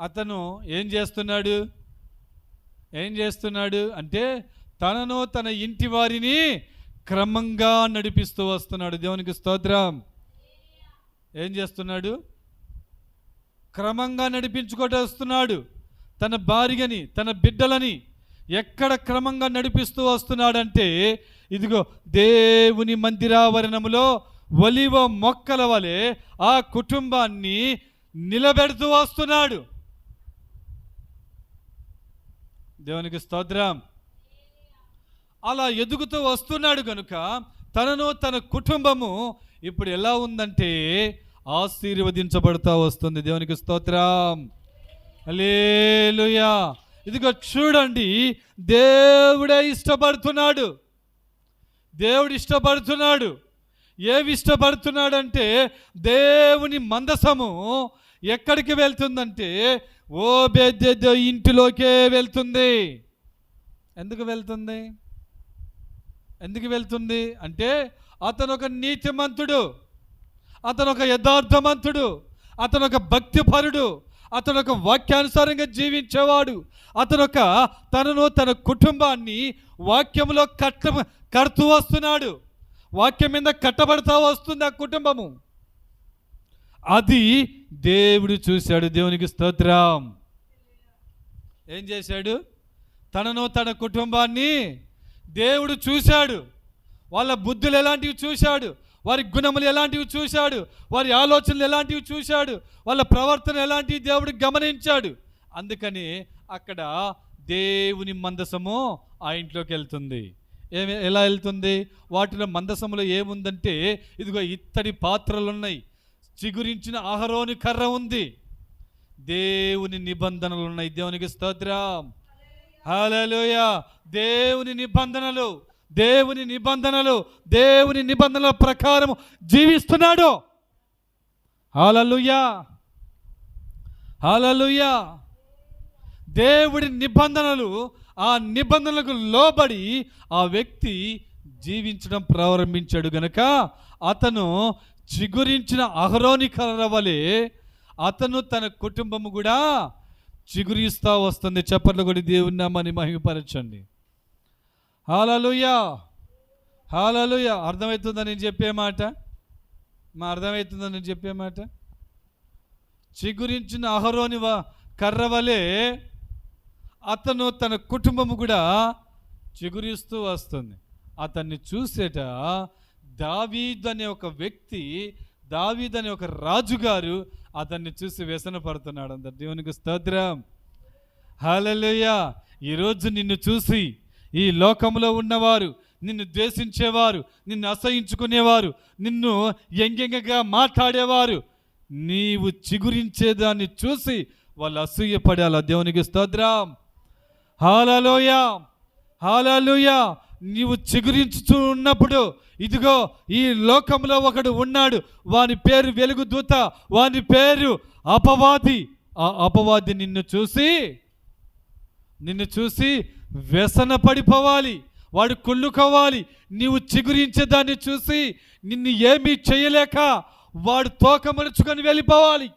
అతను ఏం చేస్తున్నాడు? ఏం చేస్తున్నాడు అంటే తనను తన ఇంటి వారిని క్రమంగా నడిపిస్తూ వస్తున్నాడు. దేవునికి స్తోత్రం. ఏం చేస్తున్నాడు? క్రమంగా నడిపించుకుంటూ వస్తున్నాడు. తన భార్యని తన బిడ్డలని ఎక్కడ క్రమంగా నడిపిస్తూ వస్తున్నాడంటే ఇదిగో దేవుని మందిరావరణములో ఒలివ మొక్కల వలె ఆ కుటుంబాన్ని నిలబెడుతూ వస్తున్నాడు. దేవునికి స్తోత్రం. అలా ఎదుగుతూ వస్తున్నాడు కనుక తనను తన కుటుంబము ఇప్పుడు ఎలా ఉందంటే ఆశీర్వదించబడుతూ వస్తుంది. దేవునికి స్తోత్రం. అలేలుయా ఇదిగో చూడండి దేవుడే ఇష్టపడుతున్నాడు. దేవుడు ఇష్టపడుతున్నాడు. ఏవి ఇష్టపడుతున్నాడంటే దేవుని మందసము ఎక్కడికి వెళ్తుందంటే ఓ బెద్దెద్ద ఇంటిలోకే వెళ్తుంది. ఎందుకు వెళ్తుంది? ఎందుకు వెళ్తుంది? అంటే అతను ఒక నీతిమంతుడు అతను ఒక యథార్థమంతుడు అతను ఒక భక్తిపరుడు అతను ఒక వాక్యానుసారంగా జీవించేవాడు అతను ఒక తనను తన కుటుంబాన్ని వాక్యంలో కట్ట కడుతూ వస్తున్నాడు. వాక్యం మీద కట్టబడుతూ వస్తుంది ఆ కుటుంబము. అది దేవుడు చూశాడు. దేవునికి స్తోత్రం. ఏం చేశాడు? తనను తన కుటుంబాన్ని దేవుడు చూశాడు. వాళ్ళ బుద్ధులు ఎలాంటివి చూశాడు? వారి గుణములు ఎలాంటివి చూశాడు? వారి ఆలోచనలు ఎలాంటివి చూశాడు? వాళ్ళ ప్రవర్తన ఎలాంటివి దేవుడు గమనించాడు? అందుకని అక్కడ దేవుని మందసము ఆ ఇంట్లోకి వెళ్తుంది. ఏమి ఎలా వెళ్తుంది? వాటిలో మందసములో ఏముందంటే ఇదిగో ఇత్తడి పాత్రలు ఉన్నాయి చిగురించిన ఆహరోని కర్ర ఉంది. దేవుని నిబంధనలు ఉన్నాయి. దేవునికి స్తోత్రం. హల్లెలూయ. దేవుని నిబంధనలు దేవుని నిబంధనలు దేవుని నిబంధనల ప్రకారం జీవిస్తున్నాడు. హల్లెలూయ. హల్లెలూయ. దేవుడి నిబంధనలు ఆ నిబంధనలకు లోబడి ఆ వ్యక్తి జీవించడం ప్రారంభించాడు గనక అతను చిగురించిన అహరోని కర్ర వలె అతను తన కుటుంబము కూడా చిగురిస్తూ వస్తుంది. చప్పట్లు కూడా దేవున్నామని మహిమపరచండి. హాలలుయ! హాలలుయ! అర్థమవుతుందా నేను చెప్పే మాట? మా అర్థమవుతుందా నేను చెప్పే మాట? చిగురించిన అహరోని వ కర్ర వలె అతను తన కుటుంబము కూడా చిగురిస్తూ వస్తుంది. అతన్ని చూసేట దావీద్ అనే ఒక వ్యక్తి దావీద్ అనే ఒక రాజుగారు అతన్ని చూసి వ్యసన పడుతున్నాడు అంత దేవునికి స్తోత్రం. హల్లెలూయ. ఈరోజు నిన్ను చూసి ఈ లోకంలో ఉన్నవారు నిన్ను ద్వేషించేవారు నిన్ను అసహించుకునేవారు నిన్ను ఎంగెంగగా మాట్లాడేవారు నీవు చిగురించేదాన్ని చూసి వాళ్ళు అసూయపడాల? దేవునికి స్తోత్రం. హాలలోయ హాలలోయ నీవు చిగురించుతూ ఉన్నప్పుడు ఇదిగో ఈ లోకంలో ఒకడు ఉన్నాడు. వాని పేరు వెలుగు దూత వాని పేరు అపవాది. ఆ అపవాది నిన్ను చూసి నిన్ను చూసి వ్యసన పడిపోవాలి వాడు కుళ్ళుకోవాలి. నీవు చిగురించే దాన్ని చూసి నిన్ను ఏమీ చేయలేక వాడు తోకమలుచుకొని వెళ్ళిపోవాలి.